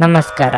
ನಮಸ್ಕಾರ.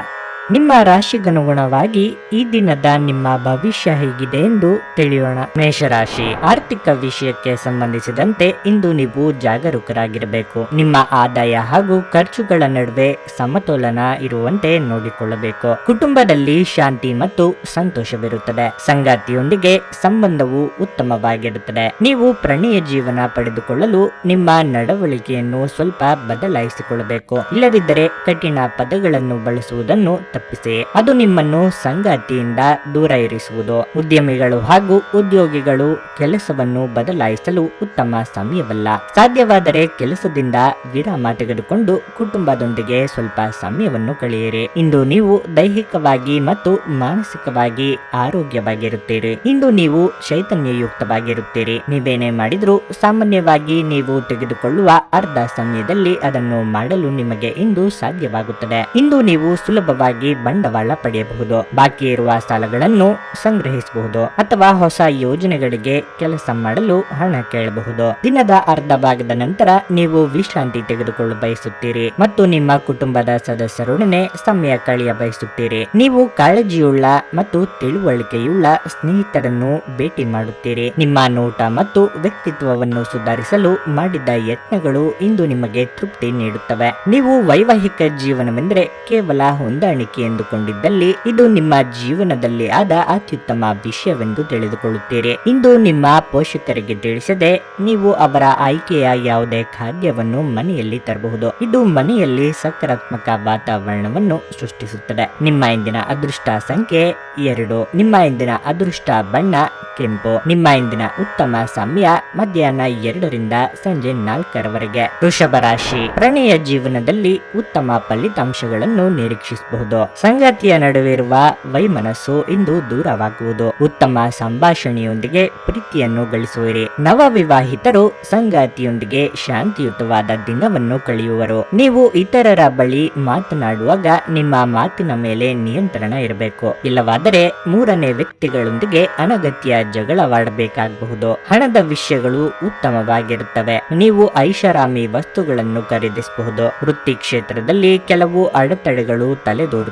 ನಿಮ್ಮ ರಾಶಿಗನುಗುಣವಾಗಿ ಈ ದಿನದ ನಿಮ್ಮ ಭವಿಷ್ಯ ಹೇಗಿದೆ ಎಂದು ತಿಳಿಯೋಣ. ಮೇಷರಾಶಿ ಆರ್ಥಿಕ ವಿಷಯಕ್ಕೆ ಸಂಬಂಧಿಸಿದಂತೆ ಇಂದು ನೀವು ಜಾಗರೂಕರಾಗಿರಬೇಕು. ನಿಮ್ಮ ಆದಾಯ ಹಾಗೂ ಖರ್ಚುಗಳ ನಡುವೆ ಸಮತೋಲನ ಇರುವಂತೆ ನೋಡಿಕೊಳ್ಳಬೇಕು. ಕುಟುಂಬದಲ್ಲಿ ಶಾಂತಿ ಮತ್ತು ಸಂತೋಷವಿರುತ್ತದೆ. ಸಂಗಾತಿಯೊಂದಿಗೆ ಸಂಬಂಧವು ಉತ್ತಮವಾಗಿರುತ್ತದೆ. ನೀವು ಪ್ರಣಯ ಜೀವನ ಪಡೆದುಕೊಳ್ಳಲು ನಿಮ್ಮ ನಡವಳಿಕೆಯನ್ನು ಸ್ವಲ್ಪ ಬದಲಾಯಿಸಿಕೊಳ್ಳಬೇಕು. ಇಲ್ಲದಿದ್ದರೆ ಕಠಿಣ ಪದಗಳನ್ನು ಬಳಸುವುದನ್ನು ತಪ್ಪಿಸಿ ಅದು ನಿಮ್ಮನ್ನು ಸಂಗಾತಿಯಿಂದ ದೂರ ಇರಿಸುವುದು ಉದ್ಯಮಿಗಳು ಹಾಗೂ ಉದ್ಯೋಗಿಗಳು ಕೆಲಸವನ್ನು ಬದಲಾಯಿಸಲು ಉತ್ತಮ ಸಮಯವಲ್ಲ. ಸಾಧ್ಯವಾದರೆ ಕೆಲಸದಿಂದ ವಿರಾಮ ತೆಗೆದುಕೊಂಡು ಕುಟುಂಬದೊಂದಿಗೆ ಸ್ವಲ್ಪ ಸಮಯವನ್ನು ಕಳೆಯಿರಿ. ಇಂದು ನೀವು ದೈಹಿಕವಾಗಿ ಮತ್ತು ಮಾನಸಿಕವಾಗಿ ಆರೋಗ್ಯವಾಗಿರುತ್ತೀರಿ. ಇಂದು ನೀವು ಚೈತನ್ಯಯುಕ್ತವಾಗಿರುತ್ತೀರಿ. ನೀವೇನೇ ಮಾಡಿದ್ರೂ ಸಾಮಾನ್ಯವಾಗಿ ನೀವು ತೆಗೆದುಕೊಳ್ಳುವ ಅರ್ಧ ಸಮಯದಲ್ಲಿ ಅದನ್ನು ಮಾಡಲು ನಿಮಗೆ ಇಂದು ಸಾಧ್ಯವಾಗುತ್ತದೆ. ಇಂದು ನೀವು ಸುಲಭವಾಗಿ ಬಂಡವಾಳ ಪಡೆಯಬಹುದು. ಬಾಕಿ ಇರುವ ಸಾಲಗಳನ್ನು ಸಂಗ್ರಹಿಸಬಹುದು ಅಥವಾ ಹೊಸ ಯೋಜನೆಗಳಿಗೆ ಕೆಲಸ ಮಾಡಲು ಹಣ ಕೇಳಬಹುದು. ದಿನದ ಅರ್ಧ ಭಾಗದ ನಂತರ ನೀವು ವಿಶ್ರಾಂತಿ ತೆಗೆದುಕೊಳ್ಳಲು ಬಯಸುತ್ತೀರಿ ಮತ್ತು ನಿಮ್ಮ ಕುಟುಂಬದ ಸದಸ್ಯರೊಡನೆ ಸಮಯ ಕಳೆಯ ಬಯಸುತ್ತೀರಿ. ನೀವು ಕಾಳಜಿಯುಳ್ಳ ಮತ್ತು ತಿಳುವಳಿಕೆಯುಳ್ಳ ಸ್ನೇಹಿತರನ್ನು ಭೇಟಿ ಮಾಡುತ್ತೀರಿ. ನಿಮ್ಮ ನೋಟ ಮತ್ತು ವ್ಯಕ್ತಿತ್ವವನ್ನು ಸುಧಾರಿಸಲು ಮಾಡಿದ ಯತ್ನಗಳು ಇಂದು ನಿಮಗೆ ತೃಪ್ತಿ ನೀಡುತ್ತವೆ. ನೀವು ವೈವಾಹಿಕ ಜೀವನವೆಂದರೆ ಕೇವಲ ಹೊಂದಾಣಿಕೆ ಎಂದುಕೊಂಡಿದ್ದಲ್ಲಿ ಇದು ನಿಮ್ಮ ಜೀವನದಲ್ಲಿ ಆದ ಅತ್ಯುತ್ತಮ ವಿಷಯವೆಂದು ತಿಳಿದುಕೊಳ್ಳುತ್ತೀರಿ. ಇಂದು ನಿಮ್ಮ ಪೋಷಕರಿಗೆ ತಿಳಿಸದೆ ನೀವು ಅವರ ಆಯ್ಕೆಯ ಯಾವುದೇ ಖಾದ್ಯವನ್ನು ಮನೆಯಲ್ಲಿ ತರಬಹುದು. ಇದು ಮನೆಯಲ್ಲಿ ಸಕಾರಾತ್ಮಕ ವಾತಾವರಣವನ್ನು ಸೃಷ್ಟಿಸುತ್ತದೆ. ನಿಮ್ಮ ಇಂದಿನ ಅದೃಷ್ಟ ಸಂಖ್ಯೆ ಎರಡು. ನಿಮ್ಮ ಇಂದಿನ ಅದೃಷ್ಟ ಬಣ್ಣ ಕೆಂಪು. ನಿಮ್ಮ ಇಂದಿನ ಉತ್ತಮ ಸಮಯ ಮಧ್ಯಾಹ್ನ ಎರಡರಿಂದ ಸಂಜೆ ನಾಲ್ಕರವರೆಗೆ. ವೃಷಭ ರಾಶಿ. ಪ್ರಣಯ ಜೀವನದಲ್ಲಿ ಉತ್ತಮ ಫಲಿತಾಂಶಗಳನ್ನು ನಿರೀಕ್ಷಿಸಬಹುದು. ಸಂಗಾತಿಯ ನಡುವೆ ಇರುವ ವೈಮನಸ್ಸು ಇಂದು ದೂರವಾಗುವುದು. ಉತ್ತಮ ಸಂಭಾಷಣೆಯೊಂದಿಗೆ ಪ್ರೀತಿಯನ್ನು ಗಳಿಸುವಿರಿ. ನವ ವಿವಾಹಿತರು ಸಂಗಾತಿಯೊಂದಿಗೆ ಶಾಂತಿಯುತವಾದ ದಿನವನ್ನು ಕಳೆಯುವರು. ನೀವು ಇತರರ ಬಳಿ ಮಾತನಾಡುವಾಗ ನಿಮ್ಮ ಮಾತಿನ ಮೇಲೆ ನಿಯಂತ್ರಣ ಇರಬೇಕು. ಇಲ್ಲವಾದರೆ ಮೂರನೇ ವ್ಯಕ್ತಿಗಳೊಂದಿಗೆ ಅನಗತ್ಯ ಜಗಳವಾಡಬೇಕಾಗಬಹುದು. ಹಣದ ವಿಷಯಗಳು ಉತ್ತಮವಾಗಿರುತ್ತವೆ. ನೀವು ಐಷಾರಾಮಿ ವಸ್ತುಗಳನ್ನು ಖರೀದಿಸಬಹುದು. ವೃತ್ತಿ ಕ್ಷೇತ್ರದಲ್ಲಿ ಕೆಲವು ಅಡೆತಡೆಗಳು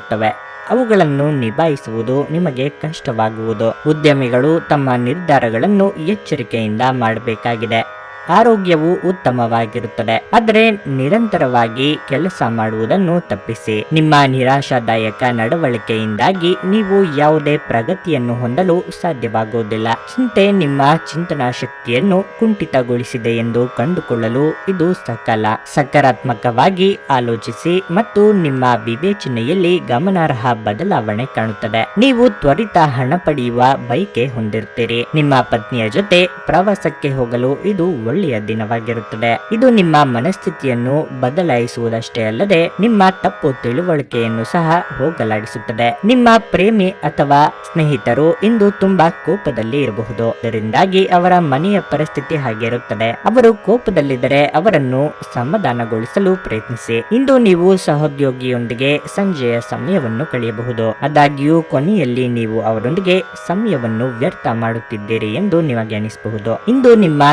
ತಲೆದೋರುತ್ತವೆ ಅವುಗಳನ್ನು ನಿಭಾಯಿಸುವುದು ನಿಮಗೆ ಕಷ್ಟವಾಗುವುದು. ಉದ್ಯಮಿಗಳು ತಮ್ಮ ನಿರ್ಧಾರಗಳನ್ನು ಎಚ್ಚರಿಕೆಯಿಂದ ಮಾಡಬೇಕಾಗಿದೆ. ಆರೋಗ್ಯವು ಉತ್ತಮವಾಗಿರುತ್ತದೆ. ಆದರೆ ನಿರಂತರವಾಗಿ ಕೆಲಸ ಮಾಡುವುದನ್ನು ತಪ್ಪಿಸಿ. ನಿಮ್ಮ ನಿರಾಶಾದಾಯಕ ನಡವಳಿಕೆಯಿಂದಾಗಿ ನೀವು ಯಾವುದೇ ಪ್ರಗತಿಯನ್ನು ಹೊಂದಲು ಸಾಧ್ಯವಾಗುವುದಿಲ್ಲ. ಚಿಂತೆ ನಿಮ್ಮ ಚಿಂತನಾ ಶಕ್ತಿಯನ್ನು ಕುಂಠಿತಗೊಳಿಸಿದೆ ಎಂದು ಕಂಡುಕೊಳ್ಳಲು ಇದು ಸಕಾಲ. ಸಕಾರಾತ್ಮಕವಾಗಿ ಆಲೋಚಿಸಿ ಮತ್ತು ನಿಮ್ಮ ವಿವೇಚನೆಯಲ್ಲಿ ಗಮನಾರ್ಹ ಬದಲಾವಣೆ ಕಾಣುತ್ತದೆ. ನೀವು ತ್ವರಿತ ಹಣ ಪಡೆಯುವ ಬಯಕೆ ಹೊಂದಿರುತ್ತೀರಿ. ನಿಮ್ಮ ಪತ್ನಿಯ ಜೊತೆ ಪ್ರವಾಸಕ್ಕೆ ಹೋಗಲು ಇದು ಒಳ್ಳೆಯ ದಿನವಾಗಿರುತ್ತದೆ. ಇದು ನಿಮ್ಮ ಮನಸ್ಥಿತಿಯನ್ನು ಬದಲಾಯಿಸುವುದಷ್ಟೇ ಅಲ್ಲದೆ ನಿಮ್ಮ ತಪ್ಪು ತಿಳುವಳಿಕೆಯನ್ನು ಸಹ ಹೋಗಲಾಡಿಸುತ್ತದೆ. ನಿಮ್ಮ ಪ್ರೇಮಿ ಅಥವಾ ಸ್ನೇಹಿತರು ಇಂದು ತುಂಬಾ ಕೋಪದಲ್ಲಿ ಇರಬಹುದು. ಇದರಿಂದಾಗಿ ಅವರ ಮನೆಯ ಪರಿಸ್ಥಿತಿ ಹಾಗಿರುತ್ತದೆ ಅವರು ಕೋಪದಲ್ಲಿದ್ದರೆ ಅವರನ್ನು ಸಮಾಧಾನಗೊಳಿಸಲು ಪ್ರಯತ್ನಿಸಿ. ಇಂದು ನೀವು ಸಹೋದ್ಯೋಗಿಯೊಂದಿಗೆ ಸಂಜೆಯ ಸಮಯವನ್ನು ಕಳೆಯಬಹುದು. ಆದಾಗ್ಯೂ, ಕೊನೆಯಲ್ಲಿ ನೀವು ಅವರೊಂದಿಗೆ ಸಮಯವನ್ನು ವ್ಯರ್ಥ ಮಾಡುತ್ತಿದ್ದೀರಿ ಎಂದು ನಿಮಗೆ ಅನಿಸಬಹುದು. ಇಂದು ನಿಮ್ಮ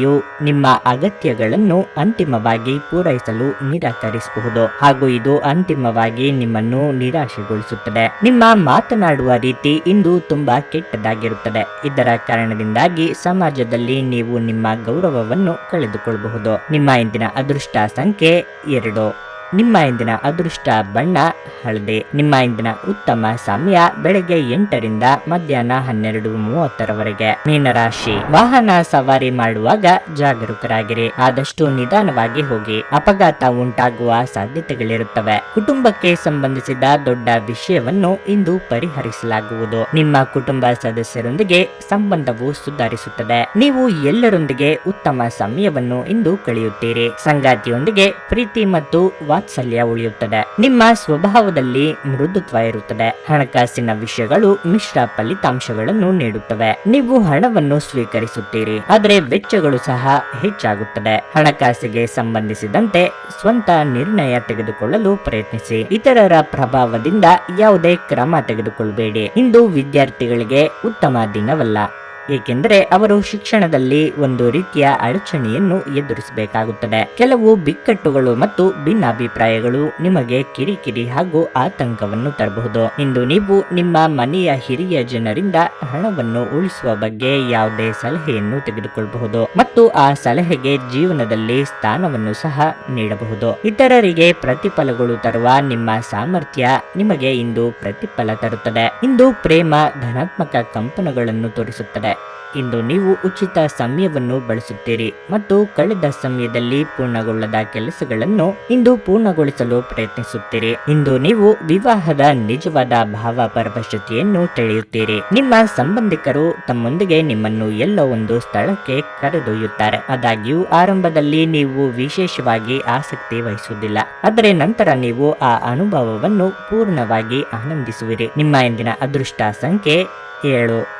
ಸಂಗಾತಿಯು ನಿಮ್ಮ ಅಗತ್ಯಗಳನ್ನು ಅಂತಿಮವಾಗಿ ಪೂರೈಸಲು ನಿರಾಕರಿಸಬಹುದು. ಹಾಗೂ ಇದು ಅಂತಿಮವಾಗಿ ನಿಮ್ಮನ್ನು ನಿರಾಶೆಗೊಳಿಸುತ್ತದೆ. ನಿಮ್ಮ ಮಾತನಾಡುವ ರೀತಿ ಇಂದು ತುಂಬಾ ಕೆಟ್ಟದಾಗಿರುತ್ತದೆ. ಇದರ ಕಾರಣದಿಂದಾಗಿ ಸಮಾಜದಲ್ಲಿ ನೀವು ನಿಮ್ಮ ಗೌರವವನ್ನು ಕಳೆದುಕೊಳ್ಳಬಹುದು. ನಿಮ್ಮ ಇಂದಿನ ಅದೃಷ್ಟ ಸಂಖ್ಯೆ ಎರಡು. ನಿಮ್ಮ ಇಂದಿನ ಅದೃಷ್ಟ ಬಣ್ಣ ಹಳದಿ ನಿಮ್ಮ ಇಂದಿನ ಉತ್ತಮ ಸಮಯ ಬೆಳಗ್ಗೆ ಎಂಟರಿಂದ ಮಧ್ಯಾಹ್ನ ಹನ್ನೆರಡು ಮೂವತ್ತರವರೆಗೆ. ಮೀನರಾಶಿ, ವಾಹನ ಸವಾರಿ ಮಾಡುವಾಗ ಜಾಗರೂಕರಾಗಿರಿ. ಆದಷ್ಟು ನಿಧಾನವಾಗಿ ಹೋಗಿ. ಅಪಘಾತ ಉಂಟಾಗುವ ಸಾಧ್ಯತೆಗಳಿರುತ್ತವೆ. ಕುಟುಂಬಕ್ಕೆ ಸಂಬಂಧಿಸಿದ ದೊಡ್ಡ ವಿಷಯವನ್ನು ಇಂದು ಪರಿಹರಿಸಲಾಗುವುದು. ನಿಮ್ಮ ಕುಟುಂಬ ಸದಸ್ಯರೊಂದಿಗೆ ಸಂಬಂಧವು ಸುಧಾರಿಸುತ್ತದೆ. ನೀವು ಎಲ್ಲರೊಂದಿಗೆ ಉತ್ತಮ ಸಮಯವನ್ನು ಇಂದು ಕಳೆಯುತ್ತೀರಿ. ಸಂಗಾತಿಯೊಂದಿಗೆ ಪ್ರೀತಿ ಮತ್ತು ವಾತ್ಸಲ್ಯ ಉಳಿಯುತ್ತದೆ. ನಿಮ್ಮ ಸ್ವಭಾವದಲ್ಲಿ ಮೃದುತ್ವ ಇರುತ್ತದೆ. ಹಣಕಾಸಿನ ವಿಷಯಗಳು ಮಿಶ್ರ ಫಲಿತಾಂಶಗಳನ್ನು ನೀಡುತ್ತವೆ. ನೀವು ಹಣವನ್ನು ಸ್ವೀಕರಿಸುತ್ತೀರಿ. ಆದರೆ ವೆಚ್ಚಗಳು ಸಹ ಹೆಚ್ಚಾಗುತ್ತದೆ. ಹಣಕಾಸಿಗೆ ಸಂಬಂಧಿಸಿದಂತೆ ಸ್ವಂತ ನಿರ್ಣಯ ತೆಗೆದುಕೊಳ್ಳಲು ಪ್ರಯತ್ನಿಸಿ. ಇತರರ ಪ್ರಭಾವದಿಂದ ಯಾವುದೇ ಕ್ರಮ ತೆಗೆದುಕೊಳ್ಳಬೇಡಿ ಇಂದು ವಿದ್ಯಾರ್ಥಿಗಳಿಗೆ ಉತ್ತಮ ದಿನವಲ್ಲ. ಏಕೆಂದರೆ ಅವರು ಶಿಕ್ಷಣದಲ್ಲಿ ಒಂದು ರೀತಿಯ ಅಡಚಣೆಯನ್ನು ಎದುರಿಸಬೇಕಾಗುತ್ತದೆ. ಕೆಲವು ಬಿಕ್ಕಟ್ಟುಗಳು ಮತ್ತು ಭಿನ್ನಾಭಿಪ್ರಾಯಗಳು ನಿಮಗೆ ಕಿರಿಕಿರಿ ಹಾಗೂ ಆತಂಕವನ್ನು ತರಬಹುದು. ಇಂದು ನೀವು ನಿಮ್ಮ ಮನೆಯ ಹಿರಿಯ ಜನರಿಂದ ಹಣವನ್ನು ಉಳಿಸುವ ಬಗ್ಗೆ ಯಾವುದೇ ಸಲಹೆಯನ್ನು ತೆಗೆದುಕೊಳ್ಳಬಹುದು ಮತ್ತು ಆ ಸಲಹೆಗೆ ಜೀವನದಲ್ಲಿ ಸ್ಥಾನವನ್ನು ಸಹ ನೀಡಬಹುದು. ಇತರರಿಗೆ ಪ್ರತಿಫಲಗಳು ತರುವ ನಿಮ್ಮ ಸಾಮರ್ಥ್ಯ ನಿಮಗೆ ಇಂದು ಪ್ರತಿಫಲ ತರುತ್ತದೆ. ಇಂದು ಪ್ರೇಮ ಧನಾತ್ಮಕ ಕಂಪನಗಳನ್ನು ತೋರಿಸುತ್ತದೆ. ಇಂದು ನೀವು ಉಚಿತ ಸಮಯವನ್ನು ಬಳಸುತ್ತೀರಿ ಮತ್ತು ಕಳೆದ ಸಮಯದಲ್ಲಿ ಪೂರ್ಣಗೊಳ್ಳದ ಕೆಲಸಗಳನ್ನು ಇಂದು ಪೂರ್ಣಗೊಳಿಸಲು ಪ್ರಯತ್ನಿಸುತ್ತೀರಿ. ಇಂದು ನೀವು ವಿವಾಹದ ನಿಜವಾದ ಭಾವ ಪರವಶತೆಯನ್ನು ತಿಳಿಯುತ್ತೀರಿ ನಿಮ್ಮ ಸಂಬಂಧಿಕರು ತಮ್ಮೊಂದಿಗೆ ನಿಮ್ಮನ್ನು ಎಲ್ಲೋ ಒಂದು ಸ್ಥಳಕ್ಕೆ ಕರೆದೊಯ್ಯುತ್ತಾರೆ. ಆದಾಗ್ಯೂ, ಆರಂಭದಲ್ಲಿ ನೀವು ವಿಶೇಷವಾಗಿ ಆಸಕ್ತಿ ವಹಿಸುವುದಿಲ್ಲ. ಆದರೆ ನಂತರ ನೀವು ಆ ಅನುಭವವನ್ನು ಪೂರ್ಣವಾಗಿ ಆನಂದಿಸುವಿರಿ. ನಿಮ್ಮ ಇಂದಿನ ಅದೃಷ್ಟ ಸಂಖ್ಯೆ ಏಳು.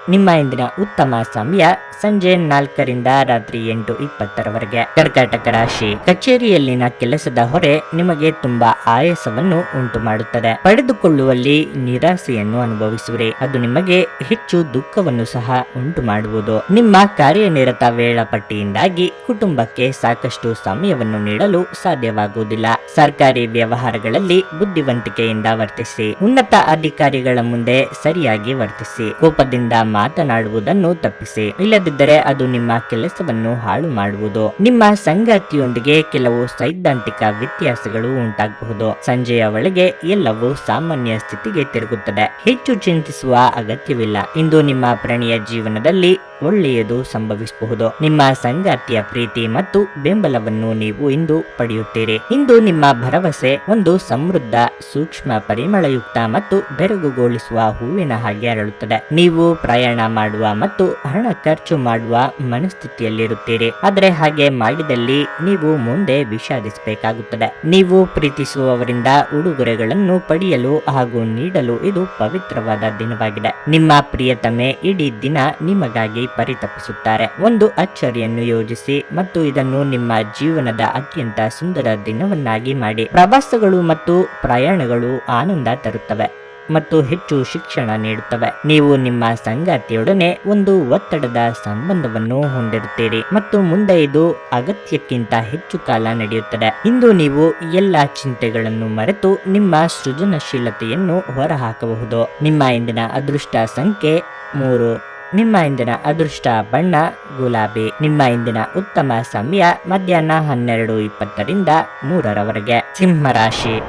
ನಿಮ್ಮ ಇಂದಿನ ಉತ್ತಮ ಸಮಯ ಸಂಜೆ ನಾಲ್ಕರಿಂದ ರಾತ್ರಿ ಎಂಟು ಇಪ್ಪತ್ತರವರೆಗೆ. ಕರ್ಕಾಟಕ ರಾಶಿ ಕಚೇರಿಯಲ್ಲಿನ ಕೆಲಸದ ಹೊರೆ ನಿಮಗೆ ತುಂಬಾ ಆಯಾಸವನ್ನು ಉಂಟು ಮಾಡುತ್ತದೆ ಪಡೆದುಕೊಳ್ಳುವಲ್ಲಿ ನಿರಾಸೆಯನ್ನು ಅನುಭವಿಸುವಿರಿ. ಅದು ನಿಮಗೆ ಹೆಚ್ಚು ದುಃಖವನ್ನು ಸಹ ಉಂಟು ಮಾಡುವುದು ನಿಮ್ಮ ಕಾರ್ಯನಿರತ ವೇಳಾಪಟ್ಟಿಯಿಂದಾಗಿ ಕುಟುಂಬಕ್ಕೆ ಸಾಕಷ್ಟು ಸಮಯವನ್ನು ನೀಡಲು ಸಾಧ್ಯವಾಗುವುದಿಲ್ಲ. ಸರ್ಕಾರಿ ವ್ಯವಹಾರಗಳಲ್ಲಿ ಬುದ್ಧಿವಂತಿಕೆಯಿಂದ ವರ್ತಿಸಿ, ಉನ್ನತ ಅಧಿಕಾರಿಗಳ ಮುಂದೆ ಸರಿಯಾಗಿ ವರ್ತಿಸಿ, ಕೋಪದಿಂದ ಮಾತನಾಡುವುದನ್ನು ತಪ್ಪಿಸಿ. ಇಲ್ಲದಿದ್ದರೆ ಅದು ನಿಮ್ಮ ಕೆಲಸವನ್ನು ಹಾಳು ಮಾಡುವುದು. ನಿಮ್ಮ ಸಂಗಾತಿಯೊಂದಿಗೆ ಕೆಲವು ಸೈದ್ಧಾಂತಿಕ ವ್ಯತ್ಯಾಸಗಳು ಉಂಟಾಗಬಹುದು. ಸಂಜೆಯ ಒಳಗೆ ಎಲ್ಲವೂ ಸಾಮಾನ್ಯ ಸ್ಥಿತಿಗೆ ತಿರುಗುತ್ತದೆ. ಹೆಚ್ಚು ಚಿಂತಿಸುವ ಅಗತ್ಯವಿಲ್ಲ. ಇಂದು ನಿಮ್ಮ ಪ್ರಣಿಯ ಜೀವನದಲ್ಲಿ ಒಳ್ಳೆಯದು ಸಂಭವಿಸಬಹುದು. ನಿಮ್ಮ ಸಂಗಾತಿಯ ಪ್ರೀತಿ ಮತ್ತು ಬೆಂಬಲವನ್ನು ನೀವು ಇಂದು ಪಡೆಯುತ್ತೀರಿ. ಇಂದು ನಿಮ್ಮ ಭರವಸೆ ಒಂದು ಸಮೃದ್ಧ, ಸೂಕ್ಷ್ಮ, ಪರಿಮಳಯುಕ್ತ ಮತ್ತು ಬೆರಗುಗೊಳಿಸುವ ಹೂವಿನ ಹಾಗೆ ಅರಳುತ್ತದೆ. ನೀವು ಪ್ರಯಾಣ ಮಾಡುವ ಮತ್ತು ಹಣ ಖರ್ಚು ಮಾಡುವ ಮನಸ್ಥಿತಿಯಲ್ಲಿರುತ್ತೀರಿ. ಆದರೆ ಹಾಗೆ ಮಾಡಿದಲ್ಲಿ ನೀವು ಮುಂದೆ ವಿಷಾದಿಸಬೇಕಾಗುತ್ತದೆ. ನೀವು ಪ್ರೀತಿಸುವವರಿಂದ ಉಡುಗೊರೆಗಳನ್ನು ಪಡೆಯಲು ಹಾಗೂ ನೀಡಲು ಇದು ಪವಿತ್ರವಾದ ದಿನವಾಗಿದೆ. ನಿಮ್ಮ ಪ್ರಿಯತಮೆ ಇಡೀ ದಿನ ನಿಮಗಾಗಿ ಪರಿತಪಿಸುತ್ತಾರೆ. ಒಂದು ಅಚ್ಚರಿಯನ್ನು ಯೋಜಿಸಿ ಮತ್ತು ಇದನ್ನು ನಿಮ್ಮ ಜೀವನದ ಅತ್ಯಂತ ಸುಂದರ ದಿನವನ್ನಾಗಿ ಮಾಡಿ. ಪ್ರವಾಸಗಳು ಮತ್ತು ಪ್ರಯಾಣಗಳು ಆನಂದ ತರುತ್ತವೆ. ಮತ್ತು ಹೆಚ್ಚು ಶಿಕ್ಷಣ ನೀಡುತ್ತವೆ. ನೀವು ನಿಮ್ಮ ಸಂಗಾತಿಯೊಡನೆ ಒಂದು ಒತ್ತಡದ ಸಂಬಂಧವನ್ನು ಹೊಂದಿರುತ್ತೀರಿ ಮತ್ತು ಮುಂದೆ ಇದು ಅಗತ್ಯಕ್ಕಿಂತ ಹೆಚ್ಚು ಕಾಲ ನಡೆಯುತ್ತದೆ. ಇಂದು ನೀವು ಎಲ್ಲ ಚಿಂತೆಗಳನ್ನು ಮರೆತು ನಿಮ್ಮ ಸೃಜನಶೀಲತೆಯನ್ನು ಹೊರಹಾಕಬಹುದು. ನಿಮ್ಮ ಇಂದಿನ ಅದೃಷ್ಟ ಸಂಖ್ಯೆ ಮೂರು. ನಿಮ್ಮ ಇಂದಿನ ಅದೃಷ್ಟ ಬಣ್ಣ ಗುಲಾಬಿ. ನಿಮ್ಮ ಇಂದಿನ ಉತ್ತಮ ಸಮಯ ಮಧ್ಯಾಹ್ನ ಹನ್ನೆರಡು ಇಪ್ಪತ್ತರಿಂದ ಮೂರರವರೆಗೆ. ಸಿಂಹರಾಶಿ.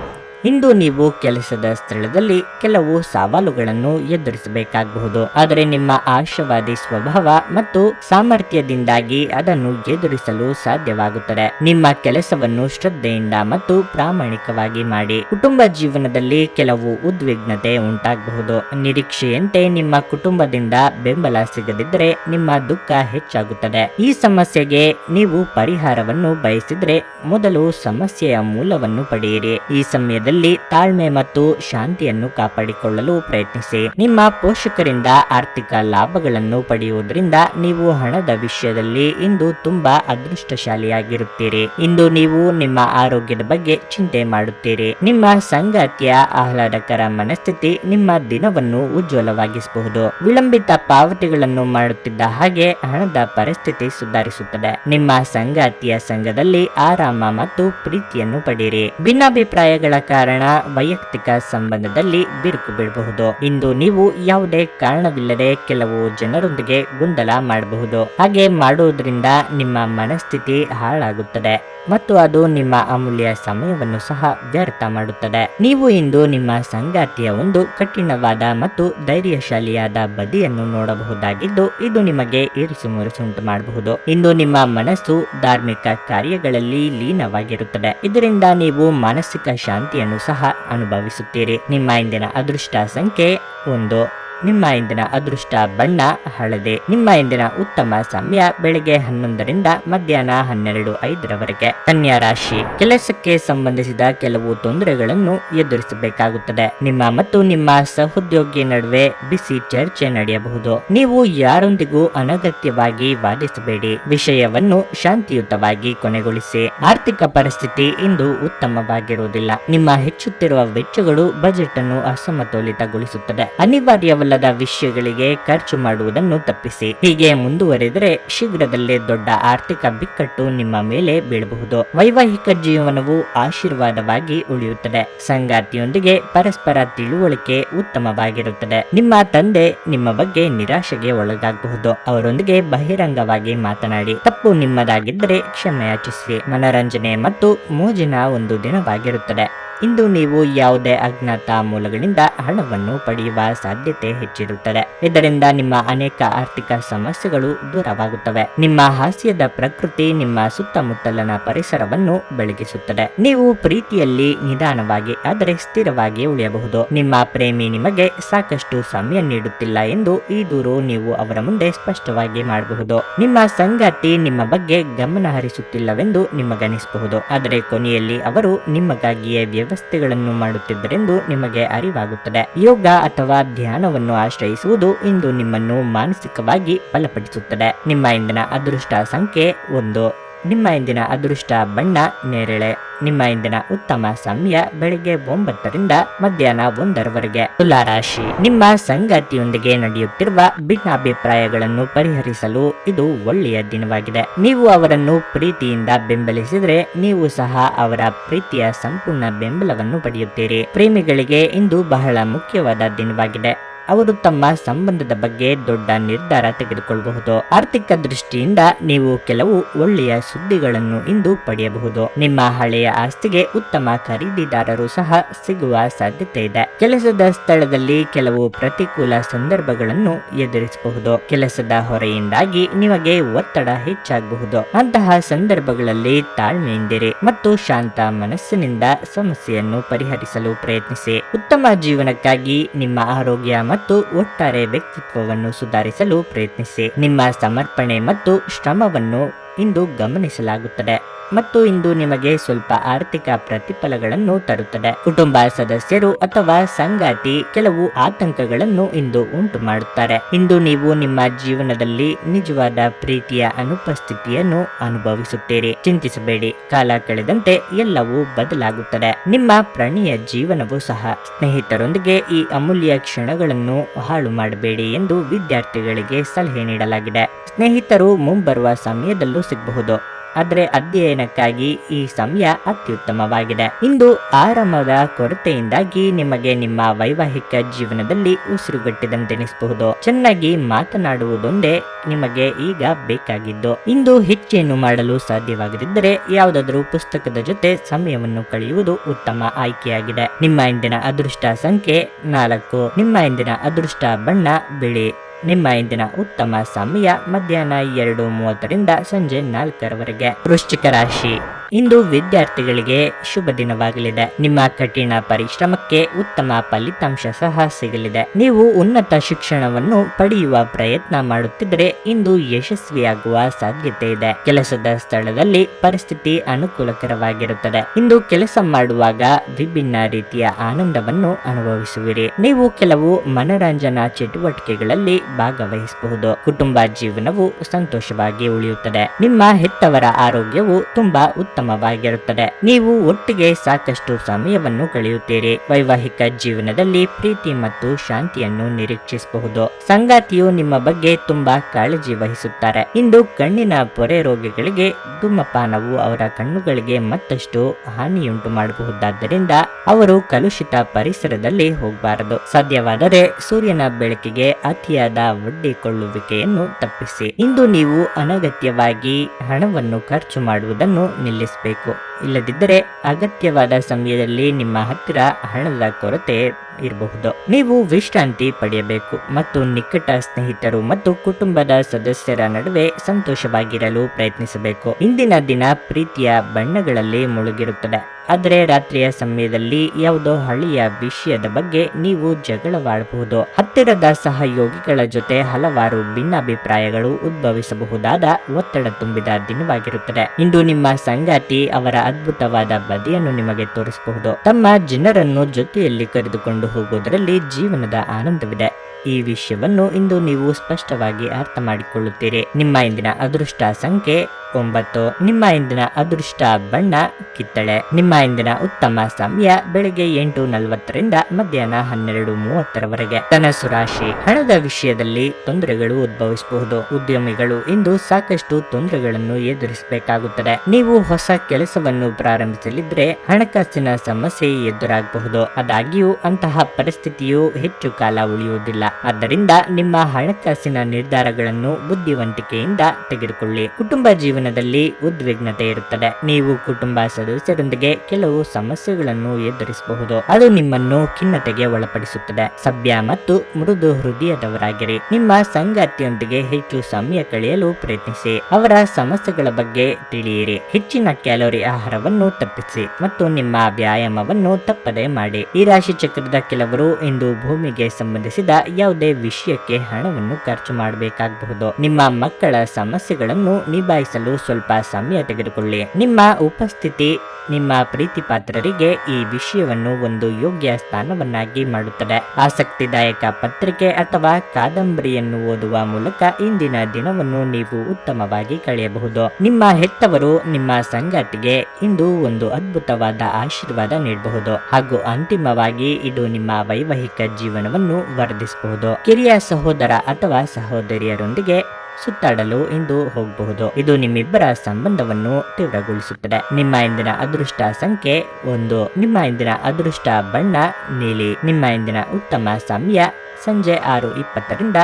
ಇಂದು ನೀವು ಕೆಲಸದ ಸ್ಥಳದಲ್ಲಿ ಕೆಲವು ಸವಾಲುಗಳನ್ನು ಎದುರಿಸಬೇಕಾಗಬಹುದು. ಆದರೆ ನಿಮ್ಮ ಆಶಾವಾದಿ ಸ್ವಭಾವ ಮತ್ತು ಸಾಮರ್ಥ್ಯದಿಂದಾಗಿ ಅದನ್ನು ಎದುರಿಸಲು ಸಾಧ್ಯವಾಗುತ್ತದೆ. ನಿಮ್ಮ ಕೆಲಸವನ್ನು ಶ್ರದ್ಧೆಯಿಂದ ಮತ್ತು ಪ್ರಾಮಾಣಿಕವಾಗಿ ಮಾಡಿ. ಕುಟುಂಬ ಜೀವನದಲ್ಲಿ ಕೆಲವು ಉದ್ವಿಗ್ನತೆ ಉಂಟಾಗಬಹುದು. ನಿರೀಕ್ಷೆಯಂತೆ ನಿಮ್ಮ ಕುಟುಂಬದಿಂದ ಬೆಂಬಲ ಸಿಗದಿದ್ದರೆ ನಿಮ್ಮ ದುಃಖ ಹೆಚ್ಚಾಗುತ್ತದೆ. ಈ ಸಮಸ್ಯೆಗೆ ನೀವು ಪರಿಹಾರವನ್ನು ಬಯಸಿದ್ರೆ ಮೊದಲು ಸಮಸ್ಯೆಯ ಮೂಲವನ್ನು ಪಡೆಯಿರಿ. ಈ ಸಮಯದಲ್ಲಿ ತಾಳ್ಮೆ ಮತ್ತು ಶಾಂತಿಯನ್ನು ಕಾಪಾಡಿಕೊಳ್ಳಲು ಪ್ರಯತ್ನಿಸಿ. ನಿಮ್ಮ ಪೋಷಕರಿಂದ ಆರ್ಥಿಕ ಲಾಭಗಳನ್ನು ಪಡೆಯುವುದರಿಂದ ನೀವು ಹಣದ ವಿಷಯದಲ್ಲಿ ಇಂದು ತುಂಬಾ ಅದೃಷ್ಟಶಾಲಿಯಾಗಿರುತ್ತೀರಿ. ಇಂದು ನೀವು ನಿಮ್ಮ ಆರೋಗ್ಯದ ಬಗ್ಗೆ ಚಿಂತೆ ಮಾಡುತ್ತೀರಿ. ನಿಮ್ಮ ಸಂಗಾತಿಯ ಆಹ್ಲಾದಕರ ಮನಸ್ಥಿತಿ ನಿಮ್ಮ ದಿನವನ್ನು ಉಜ್ವಲವಾಗಿಸಬಹುದು. ವಿಳಂಬಿತ ಪಾವತಿಗಳನ್ನು ಮಾಡುತ್ತಿದ್ದ ಹಾಗೆ ಹಣದ ಪರಿಸ್ಥಿತಿ ಸುಧಾರಿಸುತ್ತದೆ. ನಿಮ್ಮ ಸಂಗಾತಿಯ ಸಂಘದಲ್ಲಿ ಆರಾಮ ಮತ್ತು ಪ್ರೀತಿಯನ್ನು ಪಡೆಯಿರಿ. ಭಿನ್ನಾಭಿಪ್ರಾಯಗಳ ಕಾರಣ ವೈಯಕ್ತಿಕ ಸಂಬಂಧದಲ್ಲಿ ಬಿರುಕು ಬೀಳಬಹುದು. ಇಂದು ನೀವು ಯಾವುದೇ ಕಾರಣವಿಲ್ಲದೆ ಕೆಲವು ಜನರೊಂದಿಗೆ ಗೊಂದಲ ಮಾಡಬಹುದು. ಹಾಗೆ ಮಾಡುವುದರಿಂದ ನಿಮ್ಮ ಮನಸ್ಥಿತಿ ಹಾಳಾಗುತ್ತದೆ ಮತ್ತು ಅದು ನಿಮ್ಮ ಅಮೂಲ್ಯ ಸಮಯವನ್ನು ಸಹ ವ್ಯರ್ಥ ಮಾಡುತ್ತದೆ. ನೀವು ಇಂದು ನಿಮ್ಮ ಸಂಗಾತಿಯ ಒಂದು ಕಠಿಣವಾದ ಮತ್ತು ಧೈರ್ಯಶಾಲಿಯಾದ ಬದಿಯನ್ನು ನೋಡಬಹುದಾಗಿದ್ದು, ಇದು ನಿಮಗೆ ಇರಿಸು ಮುರಿಸು ಉಂಟು ಮಾಡಬಹುದು. ಇಂದು ನಿಮ್ಮ ಮನಸ್ಸು ಧಾರ್ಮಿಕ ಕಾರ್ಯಗಳಲ್ಲಿ ಲೀನವಾಗಿರುತ್ತದೆ. ಇದರಿಂದ ನೀವು ಮಾನಸಿಕ ಶಾಂತಿಯನ್ನು ಸಹ ಅನುಭವಿಸುತ್ತೀರಿ. ನಿಮ್ಮ ಇಂದಿನ ಅದೃಷ್ಟ ಸಂಖ್ಯೆ ಒಂದು. ನಿಮ್ಮ ಇಂದಿನ ಅದೃಷ್ಟ ಬಣ್ಣ ಹಳದಿ. ನಿಮ್ಮ ಇಂದಿನ ಉತ್ತಮ ಸಮಯ ಬೆಳಿಗ್ಗೆ ಹನ್ನೊಂದರಿಂದ ಮಧ್ಯಾಹ್ನ ಹನ್ನೆರಡು ಐದರವರೆಗೆ. ಕನ್ಯಾ ರಾಶಿ. ಕೆಲಸಕ್ಕೆ ಸಂಬಂಧಿಸಿದ ಕೆಲವು ತೊಂದರೆಗಳನ್ನು ಎದುರಿಸಬೇಕಾಗುತ್ತದೆ. ನಿಮ್ಮ ಮತ್ತು ನಿಮ್ಮ ಸಹೋದ್ಯೋಗಿ ನಡುವೆ ಬಿಸಿ ಚರ್ಚೆ ನಡೆಯಬಹುದು. ನೀವು ಯಾರೊಂದಿಗೂ ಅನಗತ್ಯವಾಗಿ ವಾದಿಸಬೇಡಿ. ವಿಷಯವನ್ನು ಶಾಂತಿಯುತವಾಗಿ ಕೊನೆಗೊಳಿಸಿ. ಆರ್ಥಿಕ ಪರಿಸ್ಥಿತಿ ಇಂದು ಉತ್ತಮವಾಗಿರುವುದಿಲ್ಲ. ನಿಮ್ಮ ಹೆಚ್ಚುತ್ತಿರುವ ವೆಚ್ಚಗಳು ಬಜೆಟ್ ಅನ್ನು ಅಸಮತೋಲಿತಗೊಳಿಸುತ್ತದೆ. ಅನಿವಾರ್ಯವಲ್ಲ ಅಗತ್ಯವಿಲ್ಲದ ವಿಷಯಗಳಿಗೆ ಖರ್ಚು ಮಾಡುವುದನ್ನು ತಪ್ಪಿಸಿ. ಹೀಗೆ ಮುಂದುವರೆದರೆ ಶೀಘ್ರದಲ್ಲೇ ದೊಡ್ಡ ಆರ್ಥಿಕ ಬಿಕ್ಕಟ್ಟು ನಿಮ್ಮ ಮೇಲೆ ಬೀಳಬಹುದು. ವೈವಾಹಿಕ ಜೀವನವು ಆಶೀರ್ವಾದವಾಗಿ ಉಳಿಯುತ್ತದೆ. ಸಂಗಾತಿಯೊಂದಿಗೆ ಪರಸ್ಪರ ತಿಳುವಳಿಕೆ ಉತ್ತಮವಾಗಿರುತ್ತದೆ. ನಿಮ್ಮ ತಂದೆ ನಿಮ್ಮ ಬಗ್ಗೆ ನಿರಾಶೆಗೆ ಒಳಗಾಗಬಹುದು. ಅವರೊಂದಿಗೆ ಬಹಿರಂಗವಾಗಿ ಮಾತನಾಡಿ. ತಪ್ಪು ನಿಮ್ಮದಾಗಿದ್ದರೆ ಕ್ಷಮೆಯಾಚಿಸಿ ಮನರಂಜನೆ ಮತ್ತು ಮೋಜಿನ ಒಂದು ದಿನವಾಗಿರುತ್ತದೆ. ಇಂದು ನೀವು ಯಾವುದೇ ಅಜ್ಞಾತ ಮೂಲಗಳಿಂದ ಹಣವನ್ನು ಪಡೆಯುವ ಸಾಧ್ಯತೆ ಹೆಚ್ಚಿರುತ್ತದೆ. ಇದರಿಂದ ನಿಮ್ಮ ಅನೇಕ ಆರ್ಥಿಕ ಸಮಸ್ಯೆಗಳು ದೂರವಾಗುತ್ತವೆ. ನಿಮ್ಮ ಹಾಸ್ಯದ ಪ್ರಕೃತಿ ನಿಮ್ಮ ಸುತ್ತಮುತ್ತಲಿನ ಪರಿಸರವನ್ನು ಬೆಳಗಿಸುತ್ತದೆ. ನೀವು ಪ್ರೀತಿಯಲ್ಲಿ ನಿಧಾನವಾಗಿ ಆದರೆ ಸ್ಥಿರವಾಗಿ ಉಳಿಯಬಹುದು. ನಿಮ್ಮ ಪ್ರೇಮಿ ನಿಮಗೆ ಸಾಕಷ್ಟು ಸಮಯ ನೀಡುತ್ತಿಲ್ಲ ಎಂದು ಈ ದೂರು ನೀವು ಅವರ ಮುಂದೆ ಸ್ಪಷ್ಟವಾಗಿ ಮಾಡಬಹುದು. ನಿಮ್ಮ ಸಂಗಾತಿ ನಿಮ್ಮ ಬಗ್ಗೆ ಗಮನ ಹರಿಸುತ್ತಿಲ್ಲವೆಂದು ನಿಮಗನಿಸಬಹುದು. ಆದರೆ ಕೊನೆಯಲ್ಲಿ ಅವರು ನಿಮಗಾಗಿಯೇ ವ್ಯವಸ್ಥೆಗಳನ್ನು ಮಾಡುತ್ತಿದ್ದರೆಂದು ನಿಮಗೆ ಅರಿವಾಗುತ್ತದೆ. ಯೋಗ ಅಥವಾ ಧ್ಯಾನವನ್ನು ಆಶ್ರಯಿಸುವುದು ಇಂದು ನಿಮ್ಮನ್ನು ಮಾನಸಿಕವಾಗಿ ಬಲಪಡಿಸುತ್ತದೆ. ನಿಮ್ಮ ಇಂದಿನ ಅದೃಷ್ಟ ಸಂಖ್ಯೆ ಒಂದು. ನಿಮ್ಮ ಇಂದಿನ ಅದೃಷ್ಟ ಬಣ್ಣ ನೇರಳೆ. ನಿಮ್ಮ ಇಂದಿನ ಉತ್ತಮ ಸಮಯ ಬೆಳಿಗ್ಗೆ ಒಂಬತ್ತರಿಂದ ಮಧ್ಯಾಹ್ನ ಒಂದರವರೆಗೆ. ತುಲಾರಾಶಿ ನಿಮ್ಮ ಸಂಗಾತಿಯೊಂದಿಗೆ ನಡೆಯುತ್ತಿರುವ ಭಿನ್ನಾಭಿಪ್ರಾಯಗಳನ್ನು ಪರಿಹರಿಸಲು ಇದು ಒಳ್ಳೆಯ ದಿನವಾಗಿದೆ. ನೀವು ಅವರನ್ನು ಪ್ರೀತಿಯಿಂದ ಬೆಂಬಲಿಸಿದರೆ ನೀವು ಸಹ ಅವರ ಪ್ರೀತಿಯ ಸಂಪೂರ್ಣ ಬೆಂಬಲವನ್ನು ಪಡೆಯುತ್ತೀರಿ. ಪ್ರೇಮಿಗಳಿಗೆ ಇಂದು ಬಹಳ ಮುಖ್ಯವಾದ ದಿನವಾಗಿದೆ. ಅವರು ತಮ್ಮ ಸಂಬಂಧದ ಬಗ್ಗೆ ದೊಡ್ಡ ನಿರ್ಧಾರ ತೆಗೆದುಕೊಳ್ಳಬಹುದು. ಆರ್ಥಿಕ ದೃಷ್ಟಿಯಿಂದ ನೀವು ಕೆಲವು ಒಳ್ಳೆಯ ಸುದ್ದಿಗಳನ್ನು ಇಂದು ಪಡೆಯಬಹುದು. ನಿಮ್ಮ ಹಳೆಯ ಆಸ್ತಿಗೆ ಉತ್ತಮ ಖರೀದಿದಾರರು ಸಹ ಸಿಗುವ ಸಾಧ್ಯತೆ ಇದೆ. ಕೆಲಸದ ಸ್ಥಳದಲ್ಲಿ ಕೆಲವು ಪ್ರತಿಕೂಲ ಸಂದರ್ಭಗಳನ್ನು ಎದುರಿಸಬಹುದು. ಕೆಲಸದ ಹೊರೆಯಿಂದಾಗಿ ನಿಮಗೆ ಒತ್ತಡ ಹೆಚ್ಚಾಗಬಹುದು. ಅಂತಹ ಸಂದರ್ಭಗಳಲ್ಲಿ ತಾಳ್ಮೆಯಿಂದಿರಿ ಮತ್ತು ಶಾಂತ ಮನಸ್ಸಿನಿಂದ ಸಮಸ್ಯೆಯನ್ನು ಪರಿಹರಿಸಲು ಪ್ರಯತ್ನಿಸಿ. ಉತ್ತಮ ಜೀವನಕ್ಕಾಗಿ ನಿಮ್ಮ ಆರೋಗ್ಯ ಮತ್ತು ಒಟ್ಟಾರೆ ವ್ಯಕ್ತಿತ್ವವನ್ನು ಸುಧಾರಿಸಲು ಪ್ರಯತ್ನಿಸಿ. ನಿಮ್ಮ ಸಮರ್ಪಣೆ ಮತ್ತು ಶ್ರಮವನ್ನು ಇಂದು ಗಮನಿಸಲಾಗುತ್ತದೆ ಮತ್ತು ಇಂದು ನಿಮಗೆ ಸ್ವಲ್ಪ ಆರ್ಥಿಕ ಪ್ರತಿಫಲಗಳನ್ನು ತರುತ್ತದೆ. ಕುಟುಂಬ ಸದಸ್ಯರು ಅಥವಾ ಸಂಗಾತಿ ಕೆಲವು ಆತಂಕಗಳನ್ನು ಇಂದು ಉಂಟು ಮಾಡುತ್ತಾರೆ. ಇಂದು ನೀವು ನಿಮ್ಮ ಜೀವನದಲ್ಲಿ ನಿಜವಾದ ಪ್ರೀತಿಯ ಅನುಪಸ್ಥಿತಿಯನ್ನು ಅನುಭವಿಸುತ್ತೀರಿ. ಚಿಂತಿಸಬೇಡಿ, ಕಾಲ ಕಳೆದಂತೆ ಎಲ್ಲವೂ ಬದಲಾಗುತ್ತದೆ. ನಿಮ್ಮ ಪ್ರಾಣಿಯ ಜೀವನವೂ ಸಹ. ಸ್ನೇಹಿತರೊಂದಿಗೆ ಈ ಅಮೂಲ್ಯ ಕ್ಷಣಗಳನ್ನು ಹಾಳು ಮಾಡಬೇಡಿ ಎಂದು ವಿದ್ಯಾರ್ಥಿಗಳಿಗೆ ಸಲಹೆ ನೀಡಲಾಗಿದೆ. ಸ್ನೇಹಿತರು ಮುಂಬರುವ ಸಮಯದಲ್ಲೂ ಸಿಗಬಹುದು. ಆದರೆ ಅಧ್ಯಯನಕ್ಕಾಗಿ ಈ ಸಮಯ ಅತ್ಯುತ್ತಮವಾಗಿದೆ. ಇಂದು ಆರಾಮದ ಕೊರತೆಯಿಂದಾಗಿ ನಿಮಗೆ ನಿಮ್ಮ ವೈವಾಹಿಕ ಜೀವನದಲ್ಲಿ ಉಸಿರುಗಟ್ಟಿದಂತೆನಿಸಬಹುದು. ಚೆನ್ನಾಗಿ ಮಾತನಾಡುವುದೊಂದೇ ನಿಮಗೆ ಈಗ ಬೇಕಾಗಿದ್ದು. ಇಂದು ಹೆಚ್ಚೇನು ಮಾಡಲು ಸಾಧ್ಯವಾಗದಿದ್ದರೆ ಯಾವುದಾದರೂ ಪುಸ್ತಕದ ಜೊತೆ ಸಮಯವನ್ನು ಕಳೆಯುವುದು ಉತ್ತಮ ಆಯ್ಕೆಯಾಗಿದೆ. ನಿಮ್ಮ ಇಂದಿನ ಅದೃಷ್ಟ ಸಂಖ್ಯೆ ನಾಲ್ಕು. ನಿಮ್ಮ ಇಂದಿನ ಅದೃಷ್ಟ ಬಣ್ಣ ಬಿಳಿ. ನಿಮ್ಮ ಇಂದಿನ ಉತ್ತಮ ಸಮಯ ಮಧ್ಯಾಹ್ನ ಎರಡು ಮೂವತ್ತರಿಂದ ಸಂಜೆ ನಾಲ್ಕರವರೆಗೆ. ವೃಶ್ಚಿಕ ರಾಶಿ. ಇಂದು ವಿದ್ಯಾರ್ಥಿಗಳಿಗೆ ಶುಭ ದಿನವಾಗಲಿದೆ. ನಿಮ್ಮ ಕಠಿಣ ಪರಿಶ್ರಮಕ್ಕೆ ಉತ್ತಮ ಫಲಿತಾಂಶ ಸಹ ಸಿಗಲಿದೆ. ನೀವು ಉನ್ನತ ಶಿಕ್ಷಣವನ್ನು ಪಡೆಯುವ ಪ್ರಯತ್ನ ಮಾಡುತ್ತಿದ್ದರೆ ಇಂದು ಯಶಸ್ವಿಯಾಗುವ ಸಾಧ್ಯತೆ ಇದೆ. ಕೆಲಸದ ಸ್ಥಳದಲ್ಲಿ ಪರಿಸ್ಥಿತಿ ಅನುಕೂಲಕರವಾಗಿರುತ್ತದೆ. ಇಂದು ಕೆಲಸ ಮಾಡುವಾಗ ವಿಭಿನ್ನ ರೀತಿಯ ಆನಂದವನ್ನು ಅನುಭವಿಸುವಿರಿ. ನೀವು ಕೆಲವು ಮನರಂಜನಾ ಚಟುವಟಿಕೆಗಳಲ್ಲಿ ಭಾಗವಹಿಸಬಹುದು. ಕುಟುಂಬ ಜೀವನವು ಸಂತೋಷವಾಗಿ ಉಳಿಯುತ್ತದೆ. ನಿಮ್ಮ ಹೆತ್ತವರ ಆರೋಗ್ಯವು ತುಂಬಾ ಉತ್ತಮವಾಗಿರುತ್ತದೆ. ನೀವು ಒಟ್ಟಿಗೆ ಸಾಕಷ್ಟು ಸಮಯವನ್ನು ಕಳೆಯುತ್ತೀರಿ. ವೈವಾಹಿಕ ಜೀವನದಲ್ಲಿ ಪ್ರೀತಿ ಮತ್ತು ಶಾಂತಿಯನ್ನು ನಿರೀಕ್ಷಿಸಬಹುದು. ಸಂಗಾತಿಯು ನಿಮ್ಮ ಬಗ್ಗೆ ತುಂಬಾ ಕಾಳಜಿ ವಹಿಸುತ್ತಾರೆ. ಇಂದು ಕಣ್ಣಿನ ಪೊರೆ ರೋಗಿಗಳಿಗೆ ಧೂಮಪಾನವು ಅವರ ಕಣ್ಣುಗಳಿಗೆ ಮತ್ತಷ್ಟು ಹಾನಿಯುಂಟು ಮಾಡಬಹುದಾದ್ದರಿಂದ ಅವರು ಕಲುಷಿತ ಪರಿಸರದಲ್ಲಿ ಹೋಗಬಾರದು. ಸಾಧ್ಯವಾದರೆ ಸೂರ್ಯನ ಬೆಳಕಿಗೆ ಅತಿಯಾದ ಒಡ್ಡಿಕೊಳ್ಳುವಿಕೆಯನ್ನು ತಪ್ಪಿಸಿ. ಇಂದು ನೀವು ಅನಗತ್ಯವಾಗಿ ಹಣವನ್ನು ಖರ್ಚು ಮಾಡುವುದನ್ನು ನಿಲ್ಲಿಸಬೇಕು ಇಲ್ಲದಿದ್ದರೆ ಅಗತ್ಯವಾದ ಸಮಯದಲ್ಲಿ ನಿಮ್ಮ ಹತ್ತಿರ ಹಣದ ಕೊರತೆ ಇರಬಹುದು. ನೀವು ವಿಶ್ರಾಂತಿ ಪಡೆಯಬೇಕು ಮತ್ತು ನಿಕಟ ಸ್ನೇಹಿತರು ಮತ್ತು ಕುಟುಂಬದ ಸದಸ್ಯರ ನಡುವೆ ಸಂತೋಷವಾಗಿರಲು ಪ್ರಯತ್ನಿಸಬೇಕು. ಇಂದಿನ ದಿನ ಪ್ರೀತಿಯ ಬಣ್ಣಗಳಲ್ಲಿ ಮುಳುಗಿರುತ್ತದೆ. ಆದರೆ ರಾತ್ರಿಯ ಸಮಯದಲ್ಲಿ ಯಾವುದೋ ಹಳೆಯ ವಿಷಯದ ಬಗ್ಗೆ ನೀವು ಜಗಳವಾಡಬಹುದು. ಹತ್ತಿರದ ಸಹಯೋಗಿಗಳ ಜೊತೆ ಹಲವಾರು ಭಿನ್ನಾಭಿಪ್ರಾಯಗಳು ಉದ್ಭವಿಸಬಹುದಾದ ಒತ್ತಡ ತುಂಬಿದ ದಿನವಾಗಿರುತ್ತದೆ. ಇಂದು ನಿಮ್ಮ ಸಂಗಾತಿ ಅವರ ಅದ್ಭುತವಾದ ಬದಿಯನ್ನು ನಿಮಗೆ ತೋರಿಸಬಹುದು. ತಮ್ಮ ಜನರನ್ನು ಜೊತೆಯಲ್ಲಿ ಕರೆದುಕೊಂಡು ಹೋಗುವುದರಲ್ಲಿ ಜೀವನದ ಆನಂದವಿದೆ. ಈ ವಿಷಯವನ್ನು ಇಂದು ನೀವು ಸ್ಪಷ್ಟವಾಗಿ ಅರ್ಥ ಮಾಡಿಕೊಳ್ಳುತ್ತೀರಿ. ನಿಮ್ಮ ಇಂದಿನ ಅದೃಷ್ಟ ಸಂಖ್ಯೆ ಒಂಬತ್ತು. ನಿಮ್ಮ ಇಂದಿನ ಅದೃಷ್ಟ ಬಣ್ಣ ಕಿತ್ತಳೆ. ನಿಮ್ಮ ಇಂದಿನ ಉತ್ತಮ ಸಮಯ ಬೆಳಗ್ಗೆ ಎಂಟು ನಲವತ್ತರಿಂದ ಮಧ್ಯಾಹ್ನ ಹನ್ನೆರಡು ಮೂವತ್ತರವರೆಗೆ. ಧನಸು ರಾಶಿ ಹಣದ ವಿಷಯದಲ್ಲಿ ತೊಂದರೆಗಳು ಉದ್ಭವಿಸಬಹುದು. ಉದ್ಯಮಿಗಳು ಇಂದು ಸಾಕಷ್ಟು ತೊಂದರೆಗಳನ್ನು ಎದುರಿಸಬೇಕಾಗುತ್ತದೆ. ನೀವು ಹೊಸ ಕೆಲಸವನ್ನು ಪ್ರಾರಂಭಿಸಲಿದ್ರೆ ಹಣಕಾಸಿನ ಸಮಸ್ಯೆ ಎದುರಾಗಬಹುದು. ಆದಾಗ್ಯೂ ಅಂತಹ ಪರಿಸ್ಥಿತಿಯು ಹೆಚ್ಚು ಕಾಲ ಉಳಿಯುವುದಿಲ್ಲ. ಆದ್ದರಿಂದ ನಿಮ್ಮ ಹಣಕಾಸಿನ ನಿರ್ಧಾರಗಳನ್ನು ಬುದ್ಧಿವಂತಿಕೆಯಿಂದ ತೆಗೆದುಕೊಳ್ಳಿ. ಕುಟುಂಬ ಜೀವನದಲ್ಲಿ ಉದ್ವಿಗ್ನತೆ ಇರುತ್ತದೆ. ನೀವು ಕುಟುಂಬ ಸದಸ್ಯರೊಂದಿಗೆ ಕೆಲವು ಸಮಸ್ಯೆಗಳನ್ನು ಎದುರಿಸಬಹುದು. ಅದು ನಿಮ್ಮನ್ನು ಖಿನ್ನತೆಗೆ ಒಳಪಡಿಸುತ್ತದೆ. ಸಭ್ಯ ಮತ್ತು ಮೃದು ಹೃದಯದವರಾಗಿರಿ. ನಿಮ್ಮ ಸಂಗಾತಿಯೊಂದಿಗೆ ಹೆಚ್ಚು ಸಮಯ ಕಳೆಯಲು ಪ್ರಯತ್ನಿಸಿ. ಅವರ ಸಮಸ್ಯೆಗಳ ಬಗ್ಗೆ ತಿಳಿಯಿರಿ. ಹೆಚ್ಚಿನ ಕ್ಯಾಲೋರಿ ಆಹಾರವನ್ನು ತಪ್ಪಿಸಿ ಮತ್ತು ನಿಮ್ಮ ವ್ಯಾಯಾಮವನ್ನು ತಪ್ಪದೆ ಮಾಡಿ. ಈ ರಾಶಿ ಚಕ್ರದ ಕೆಲವರು ಇಂದು ಭೂಮಿಗೆ ಸಂಬಂಧಿಸಿದ ಯಾವುದೇ ವಿಷಯಕ್ಕೆ ಹಣವನ್ನು ಖರ್ಚು ಮಾಡಬೇಕಾಗಬಹುದು. ನಿಮ್ಮ ಮಕ್ಕಳ ಸಮಸ್ಯೆಗಳನ್ನು ನಿಭಾಯಿಸಲು ಸ್ವಲ್ಪ ಸಮಯ ತೆಗೆದುಕೊಳ್ಳಿ. ನಿಮ್ಮ ಉಪಸ್ಥಿತಿ ನಿಮ್ಮ ಪ್ರೀತಿ ಪಾತ್ರರಿಗೆ ಈ ವಿಷಯವನ್ನು ಒಂದು ಯೋಗ್ಯ ಸ್ಥಾನವನ್ನಾಗಿ ಮಾಡುತ್ತದೆ. ಆಸಕ್ತಿದಾಯಕ ಪತ್ರಿಕೆ ಅಥವಾ ಕಾದಂಬರಿಯನ್ನು ಓದುವ ಮೂಲಕ ಇಂದಿನ ದಿನವನ್ನು ನೀವು ಉತ್ತಮವಾಗಿ ಕಳೆಯಬಹುದು. ನಿಮ್ಮ ಹೆತ್ತವರು ನಿಮ್ಮ ಸಂಗಾತಿಗೆ ಇಂದು ಒಂದು ಅದ್ಭುತವಾದ ಆಶೀರ್ವಾದ ನೀಡಬಹುದು. ಹಾಗೂ ಅಂತಿಮವಾಗಿ ಇದು ನಿಮ್ಮ ವೈವಾಹಿಕ ಜೀವನವನ್ನು ವರ್ಧಿಸಬಹುದು. ಕಿರಿಯ ಸಹೋದರ ಅಥವಾ ಸಹೋದರಿಯರೊಂದಿಗೆ ಸುತ್ತಾಡಲು ಇಂದು ಹೋಗಬಹುದು. ಇದು ನಿಮ್ಮಿಬ್ಬರ ಸಂಬಂಧವನ್ನು ತೀವ್ರಗೊಳಿಸುತ್ತದೆ. ನಿಮ್ಮ ಇಂದಿನ ಅದೃಷ್ಟ ಸಂಖ್ಯೆ ಒಂದು. ನಿಮ್ಮ ಇಂದಿನ ಅದೃಷ್ಟ ಬಣ್ಣ ನೀಲಿ. ನಿಮ್ಮ ಇಂದಿನ ಉತ್ತಮ ಸಮಯ ಸಂಜೆ ಆರು ಇಪ್ಪತ್ತರಿಂದ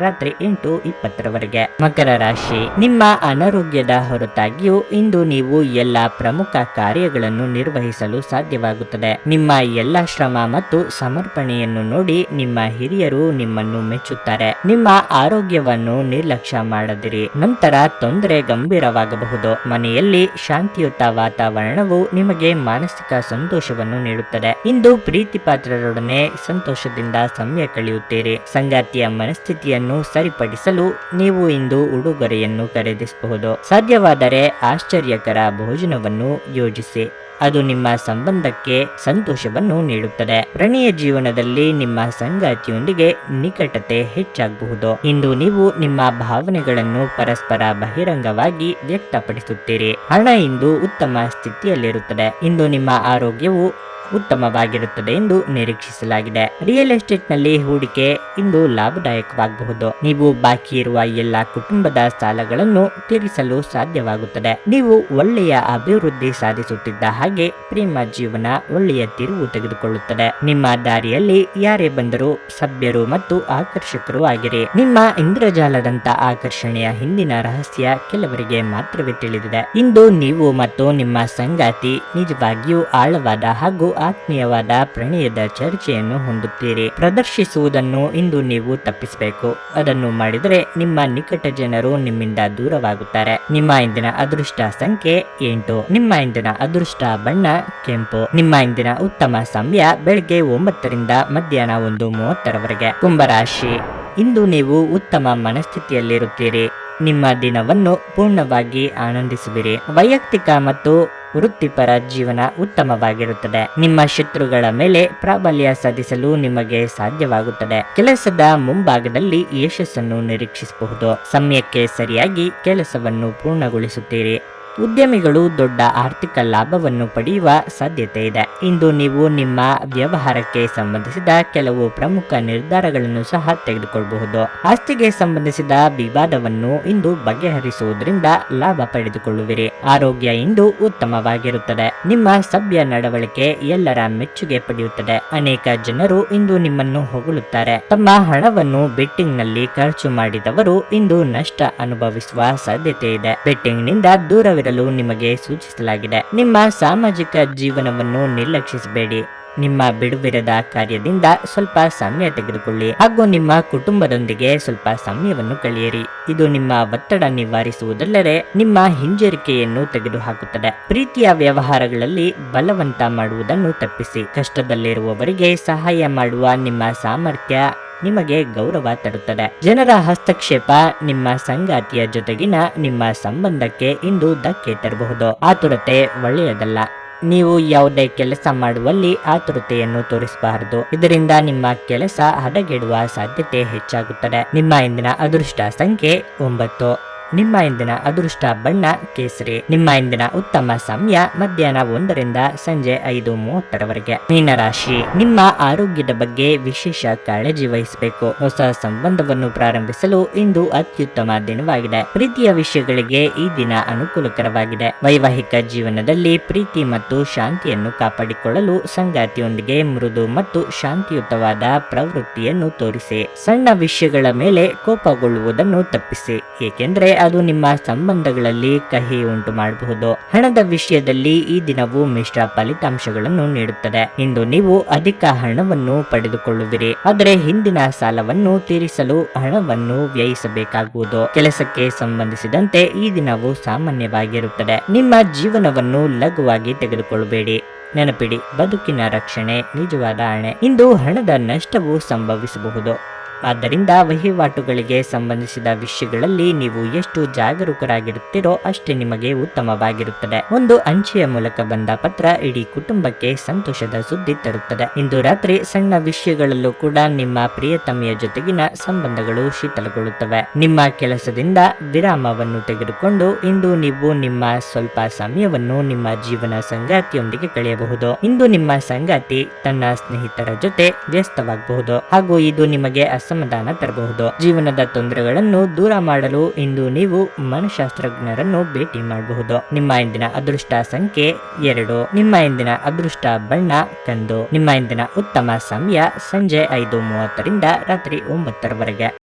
ರಾತ್ರಿ ಎಂಟು ಇಪ್ಪತ್ತರವರೆಗೆ. ಮಕರ ರಾಶಿ. ನಿಮ್ಮ ಅನಾರೋಗ್ಯದ ಹೊರತಾಗಿಯೂ ಇಂದು ನೀವು ಎಲ್ಲ ಪ್ರಮುಖ ಕಾರ್ಯಗಳನ್ನು ನಿರ್ವಹಿಸಲು ಸಾಧ್ಯವಾಗುತ್ತದೆ. ನಿಮ್ಮ ಎಲ್ಲ ಶ್ರಮ ಮತ್ತು ಸಮರ್ಪಣೆಯನ್ನು ನೋಡಿ ನಿಮ್ಮ ಹಿರಿಯರು ನಿಮ್ಮನ್ನು ಮೆಚ್ಚುತ್ತಾರೆ. ನಿಮ್ಮ ಆರೋಗ್ಯವನ್ನು ನಿರ್ಲಕ್ಷ್ಯ ಮಾಡದಿರಿ. ನಂತರ ತೊಂದರೆ ಗಂಭೀರವಾಗಬಹುದು. ಮನೆಯಲ್ಲಿ ಶಾಂತಿಯುತ ವಾತಾವರಣವು ನಿಮಗೆ ಮಾನಸಿಕ ಸಂತೋಷವನ್ನು ನೀಡುತ್ತದೆ. ಇಂದು ಪ್ರೀತಿ ಪಾತ್ರರೊಡನೆ ಸಂತೋಷದಿಂದ ಸಮಯ ಕಳೆಯುತ್ತೀರಿ. ಸಂಗಾತಿಯ ಮನಸ್ಥಿತಿಯನ್ನು ಸರಿಪಡಿಸಲು ನೀವು ಇಂದು ಉಡುಗೊರೆಯನ್ನು ಖರೀದಿಸಬಹುದು. ಸಾಧ್ಯವಾದರೆ ಆಶ್ಚರ್ಯಕರ ಭೋಜನವನ್ನು ಯೋಜಿಸಿ. ಅದು ನಿಮ್ಮ ಸಂಬಂಧಕ್ಕೆ ಸಂತೋಷವನ್ನು ನೀಡುತ್ತದೆ. ಪ್ರಣಯ ಜೀವನದಲ್ಲಿ ನಿಮ್ಮ ಸಂಗಾತಿಯೊಂದಿಗೆ ನಿಕಟತೆ ಹೆಚ್ಚಾಗಬಹುದು. ಇಂದು ನೀವು ನಿಮ್ಮ ಭಾವನೆಗಳನ್ನು ಪರಸ್ಪರ ಬಹಿರಂಗವಾಗಿ ವ್ಯಕ್ತಪಡಿಸುತ್ತೀರಿ. ಹಣ ಇಂದು ಉತ್ತಮ ಸ್ಥಿತಿಯಲ್ಲಿರುತ್ತದೆ. ಇಂದು ನಿಮ್ಮ ಆರೋಗ್ಯವು ಉತ್ತಮವಾಗಿರುತ್ತದೆ ಎಂದು ನಿರೀಕ್ಷಿಸಲಾಗಿದೆ. ರಿಯಲ್ ಎಸ್ಟೇಟ್ನಲ್ಲಿ ಹೂಡಿಕೆ ಇಂದು ಲಾಭದಾಯಕವಾಗಬಹುದು. ನೀವು ಬಾಕಿ ಇರುವ ಎಲ್ಲ ಕುಟುಂಬದ ಸಾಲಗಳನ್ನು ತೀರಿಸಲು ಸಾಧ್ಯವಾಗುತ್ತದೆ. ನೀವು ಒಳ್ಳೆಯ ಅಭಿವೃದ್ಧಿ ಸಾಧಿಸುತ್ತಿದ್ದ ಹಾಗೆ ಪ್ರೇಮ ಜೀವನ ಒಳ್ಳೆಯ ತಿರುವು ತೆಗೆದುಕೊಳ್ಳುತ್ತದೆ. ನಿಮ್ಮ ದಾರಿಯಲ್ಲಿ ಯಾರೇ ಬಂದರೂ ಸಭ್ಯರು ಮತ್ತು ಆಕರ್ಷಕರು ಆಗಿರಿ. ನಿಮ್ಮ ಇಂದ್ರಜಾಲದಂತ ಆಕರ್ಷಣೆಯ ಹಿಂದಿನ ರಹಸ್ಯ ಕೆಲವರಿಗೆ ಮಾತ್ರವೇ ತಿಳಿದಿದೆ. ಇಂದು ನೀವು ಮತ್ತು ನಿಮ್ಮ ಸಂಗಾತಿ ನಿಜವಾಗಿಯೂ ಆಳವಾದ ಹಾಗೂ ಆತ್ಮೀಯವಾದ ಪ್ರಣಯದ ಚರ್ಚೆಯನ್ನು ಹೊಂದುತ್ತೀರಿ. ಪ್ರದರ್ಶಿಸುವುದನ್ನು ಇಂದು ನೀವು ತಪ್ಪಿಸಬೇಕು. ಅದನ್ನು ಮಾಡಿದರೆ ನಿಮ್ಮ ನಿಕಟ ಜನರು ನಿಮ್ಮಿಂದ ದೂರವಾಗುತ್ತಾರೆ. ನಿಮ್ಮ ಇಂದಿನ ಅದೃಷ್ಟ ಸಂಖ್ಯೆ ಎಂಟು. ನಿಮ್ಮ ಇಂದಿನ ಅದೃಷ್ಟ ಬಣ್ಣ ಕೆಂಪು. ನಿಮ್ಮ ಇಂದಿನ ಉತ್ತಮ ಸಮಯ ಬೆಳಗ್ಗೆ ಒಂಬತ್ತರಿಂದ ಮಧ್ಯಾಹ್ನ ಒಂದು ಮೂವತ್ತರವರೆಗೆ. ಕುಂಭರಾಶಿ. ಇಂದು ನೀವು ಉತ್ತಮ ಮನಸ್ಥಿತಿಯಲ್ಲಿರುತ್ತೀರಿ. ನಿಮ್ಮ ದಿನವನ್ನು ಪೂರ್ಣವಾಗಿ ಆನಂದಿಸುವಿರಿ. ವೈಯಕ್ತಿಕ ಮತ್ತು ವೃತ್ತಿಪರ ಜೀವನ ಉತ್ತಮವಾಗಿರುತ್ತದೆ. ನಿಮ್ಮ ಶತ್ರುಗಳ ಮೇಲೆ ಪ್ರಾಬಲ್ಯ ಸಾಧಿಸಲು ನಿಮಗೆ ಸಾಧ್ಯವಾಗುತ್ತದೆ. ಕೆಲಸದ ಮುಂಭಾಗದಲ್ಲಿ ಯಶಸ್ಸನ್ನು ನಿರೀಕ್ಷಿಸಬಹುದು. ಸಮಯಕ್ಕೆ ಸರಿಯಾಗಿ ಕೆಲಸವನ್ನು ಪೂರ್ಣಗೊಳಿಸುತ್ತೀರಿ. ಉದ್ಯಮಿಗಳು ದೊಡ್ಡ ಆರ್ಥಿಕ ಲಾಭವನ್ನು ಪಡೆಯುವ ಸಾಧ್ಯತೆ ಇದೆ. ಇಂದು ನೀವು ನಿಮ್ಮ ವ್ಯವಹಾರಕ್ಕೆ ಸಂಬಂಧಿಸಿದ ಕೆಲವು ಪ್ರಮುಖ ನಿರ್ಧಾರಗಳನ್ನು ಸಹ ತೆಗೆದುಕೊಳ್ಳಬಹುದು. ಆಸ್ತಿಗೆ ಸಂಬಂಧಿಸಿದ ವಿವಾದವನ್ನು ಇಂದು ಬಗೆಹರಿಸುವುದರಿಂದ ಲಾಭ ಪಡೆದುಕೊಳ್ಳುವಿರಿ. ಆರೋಗ್ಯ ಇಂದು ಉತ್ತಮವಾಗಿರುತ್ತದೆ. ನಿಮ್ಮ ಸಭ್ಯ ನಡವಳಿಕೆ ಎಲ್ಲರ ಮೆಚ್ಚುಗೆ ಪಡೆಯುತ್ತದೆ. ಅನೇಕ ಜನರು ಇಂದು ನಿಮ್ಮನ್ನು ಹೊಗಳುತ್ತಾರೆ. ತಮ್ಮ ಹಣವನ್ನು ಬೆಟ್ಟಿಂಗ್ನಲ್ಲಿ ಖರ್ಚು ಮಾಡಿದವರು ಇಂದು ನಷ್ಟ ಅನುಭವಿಸುವ ಸಾಧ್ಯತೆ ಇದೆ. ಬೆಟ್ಟಿಂಗ್ನಿಂದ ದೂರವಿರಲು ನಿಮಗೆ ಸೂಚಿಸಲಾಗಿದೆ. ನಿಮ್ಮ ಸಾಮಾಜಿಕ ಜೀವನವನ್ನು ನಿರ್ಲಕ್ಷಿಸಬೇಡಿ. ನಿಮ್ಮ ಬಿಡುವಿರದ ಕಾರ್ಯದಿಂದ ಸ್ವಲ್ಪ ಸಮಯ ತೆಗೆದುಕೊಳ್ಳಿ ಹಾಗೂ ನಿಮ್ಮ ಕುಟುಂಬದೊಂದಿಗೆ ಸ್ವಲ್ಪ ಸಮಯವನ್ನು ಕಳೆಯಿರಿ. ಇದು ನಿಮ್ಮ ಒತ್ತಡ ನಿವಾರಿಸುವುದಲ್ಲದೆ ನಿಮ್ಮ ಹಿಂಜರಿಕೆಯನ್ನು ತೆಗೆದುಹಾಕುತ್ತದೆ. ಪ್ರೀತಿಯ ವ್ಯವಹಾರಗಳಲ್ಲಿ ಬಲವಂತ ಮಾಡುವುದನ್ನು ತಪ್ಪಿಸಿ. ಕಷ್ಟದಲ್ಲಿರುವವರಿಗೆ ಸಹಾಯ ಮಾಡುವ ನಿಮ್ಮ ಸಾಮರ್ಥ್ಯ ನಿಮಗೆ ಗೌರವ ತರುತ್ತದೆ. ಜನರ ಹಸ್ತಕ್ಷೇಪ ನಿಮ್ಮ ಸಂಗಾತಿಯ ಜೊತೆಗಿನ ನಿಮ್ಮ ಸಂಬಂಧಕ್ಕೆ ಇಂದು ಧಕ್ಕೆ ತರಬಹುದು. ಆತುರತೆ ಒಳ್ಳೆಯದಲ್ಲ. ನೀವು ಯಾವುದೇ ಕೆಲಸ ಮಾಡುವಲ್ಲಿ ಆತುರತೆಯನ್ನು ತೋರಿಸಬಾರದು. ಇದರಿಂದ ನಿಮ್ಮ ಕೆಲಸ ಹದಗೆಡುವ ಸಾಧ್ಯತೆ ಹೆಚ್ಚಾಗುತ್ತದೆ. ನಿಮ್ಮ ಇಂದಿನ ಅದೃಷ್ಟ ಸಂಖ್ಯೆ ಒಂಬತ್ತು. ನಿಮ್ಮ ಇಂದಿನ ಅದೃಷ್ಟ ಬಣ್ಣ ಕೇಸರಿ ನಿಮ್ಮ ಇಂದಿನ ಉತ್ತಮ ಸಮಯ ಮಧ್ಯಾಹ್ನ ಒಂದರಿಂದ ಸಂಜೆ ಐದು ಮೂವತ್ತರವರೆಗೆ. ಮೀನರಾಶಿ, ನಿಮ್ಮ ಆರೋಗ್ಯದ ಬಗ್ಗೆ ವಿಶೇಷ ಕಾಳಜಿ ವಹಿಸಬೇಕು. ಹೊಸ ಸಂಬಂಧವನ್ನು ಪ್ರಾರಂಭಿಸಲು ಇಂದು ಅತ್ಯುತ್ತಮ ದಿನವಾಗಿದೆ. ಪ್ರೀತಿಯ ವಿಷಯಗಳಿಗೆ ಈ ದಿನ ಅನುಕೂಲಕರವಾಗಿದೆ. ವೈವಾಹಿಕ ಜೀವನದಲ್ಲಿ ಪ್ರೀತಿ ಮತ್ತು ಶಾಂತಿಯನ್ನು ಕಾಪಾಡಿಕೊಳ್ಳಲು ಸಂಗಾತಿಯೊಂದಿಗೆ ಮೃದು ಮತ್ತು ಶಾಂತಿಯುತವಾದ ಪ್ರವೃತ್ತಿಯನ್ನು ತೋರಿಸಿ. ಸಣ್ಣ ವಿಷಯಗಳ ಮೇಲೆ ಕೋಪಗೊಳ್ಳುವುದನ್ನು ತಪ್ಪಿಸಿ, ಏಕೆಂದರೆ ಅದು ನಿಮ್ಮ ಸಂಬಂಧಗಳಲ್ಲಿ ಕಹಿ ಉಂಟು ಮಾಡಬಹುದು. ಹಣದ ವಿಷಯದಲ್ಲಿ ಈ ದಿನವು ಮಿಶ್ರ ಫಲಿತಾಂಶಗಳನ್ನು ನೀಡುತ್ತದೆ. ಇಂದು ನೀವು ಅಧಿಕ ಹಣವನ್ನು ಪಡೆದುಕೊಳ್ಳುವಿರಿ. ಆದರೆ ಹಿಂದಿನ ಸಾಲವನ್ನು ತೀರಿಸಲು ಹಣವನ್ನು ವ್ಯಯಿಸಬೇಕಾಗುವುದು. ಕೆಲಸಕ್ಕೆ ಸಂಬಂಧಿಸಿದಂತೆ ಈ ದಿನವು ಸಾಮಾನ್ಯವಾಗಿರುತ್ತದೆ. ನಿಮ್ಮ ಜೀವನವನ್ನು ಲಘುವಾಗಿ ತೆಗೆದುಕೊಳ್ಳಬೇಡಿ. ನೆನಪಿಡಿ, ಬದುಕಿನ ರಕ್ಷಣೆ ನಿಜವಾದ ಹಣೆ. ಇಂದು ಹಣದ ನಷ್ಟವು ಸಂಭವಿಸಬಹುದು. ಆದ್ದರಿಂದ ವಹಿವಾಟುಗಳಿಗೆ ಸಂಬಂಧಿಸಿದ ವಿಷಯಗಳಲ್ಲಿ ನೀವು ಎಷ್ಟು ಜಾಗರೂಕರಾಗಿರುತ್ತೀರೋ ಅಷ್ಟೇ ನಿಮಗೆ ಉತ್ತಮವಾಗಿರುತ್ತದೆ. ಒಂದು ಅಂಚೆಯ ಮೂಲಕ ಬಂದ ಪತ್ರ ಇಡೀ ಕುಟುಂಬಕ್ಕೆ ಸಂತೋಷದ ಸುದ್ದಿ ತರುತ್ತದೆ. ಇಂದು ರಾತ್ರಿ ಸಣ್ಣ ವಿಷಯಗಳಲ್ಲೂ ಕೂಡ ನಿಮ್ಮ ಪ್ರಿಯತಮೆಯ ಜೊತೆಗಿನ ಸಂಬಂಧಗಳು ಶೀತಲಗೊಳ್ಳುತ್ತವೆ. ನಿಮ್ಮ ಕೆಲಸದಿಂದ ವಿರಾಮವನ್ನು ತೆಗೆದುಕೊಂಡು ಇಂದು ನೀವು ನಿಮ್ಮ ಸ್ವಲ್ಪ ಸಮಯವನ್ನು ನಿಮ್ಮ ಜೀವನ ಸಂಗಾತಿಯೊಂದಿಗೆ ಕಳೆಯಬಹುದು. ಇಂದು ನಿಮ್ಮ ಸಂಗಾತಿ ತನ್ನ ಸ್ನೇಹಿತರ ಜೊತೆ ವ್ಯಸ್ತವಾಗಬಹುದು. ಹಾಗೂ ಇದು ನಿಮಗೆ ಅಸಮಾಧಾನ ತರಬಹುದು. ಜೀವನದ ತೊಂದರೆಗಳನ್ನು ದೂರ ಮಾಡಲು ಇಂದು ನೀವು ಮನಶಾಸ್ತ್ರಜ್ಞರನ್ನು ಭೇಟಿ ಮಾಡಬಹುದು. ನಿಮ್ಮ ಇಂದಿನ ಅದೃಷ್ಟ ಸಂಖ್ಯೆ ಎರಡು. ನಿಮ್ಮ ಇಂದಿನ ಅದೃಷ್ಟ ಬಣ್ಣ ಕಂದು. ನಿಮ್ಮ ಇಂದಿನ ಉತ್ತಮ ಸಮಯ ಸಂಜೆ ಐದು ಮೂವತ್ತರಿಂದ ರಾತ್ರಿ ಒಂಬತ್ತರವರೆಗೆ.